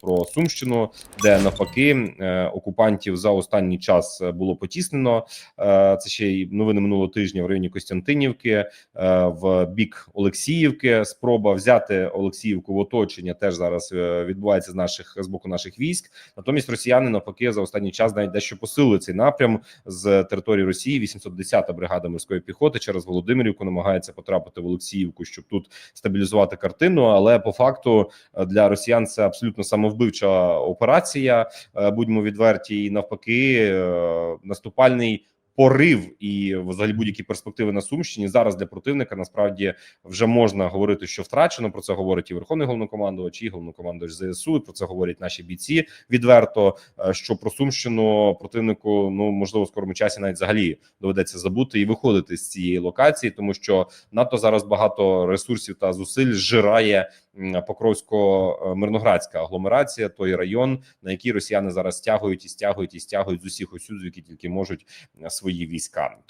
про Сумщину, де навпаки е, окупантів за останній час е, було потіснено. Е, Це ще й новини минулого тижня в районі Костянтинівки, в бік Олексіївки. Спроба взяти Олексіївку в оточення теж зараз відбувається з наших з боку наших військ. Натомість росіяни навпаки за останній час навіть дещо посилили цей напрям з території Росії. 810-та бригада морської піхоти через Володимирівку намагається потрапити в Олексіївку, щоб тут стабілізувати картину. Але по факту для росіян це абсолютно самовбивча операція. Е, Будьмо відверті, і навпаки, е, наступальний. Порив і взагалі будь-які перспективи на Сумщині зараз для противника насправді вже можна говорити, що втрачено. Про це говорить і Верховний головнокомандувач, і головнокомандувач ЗСУ. і Про це говорять наші бійці відверто. е, Що про Сумщину противнику ну можливо в скорому часі навіть взагалі доведеться забути і виходити з цієї локації, тому що НАТО зараз багато ресурсів та зусиль зжирає Покровсько-Мирноградська агломерація, той район, на який росіяни зараз стягують і стягують і стягують з усіх осюд, які тільки можуть е, свої війська.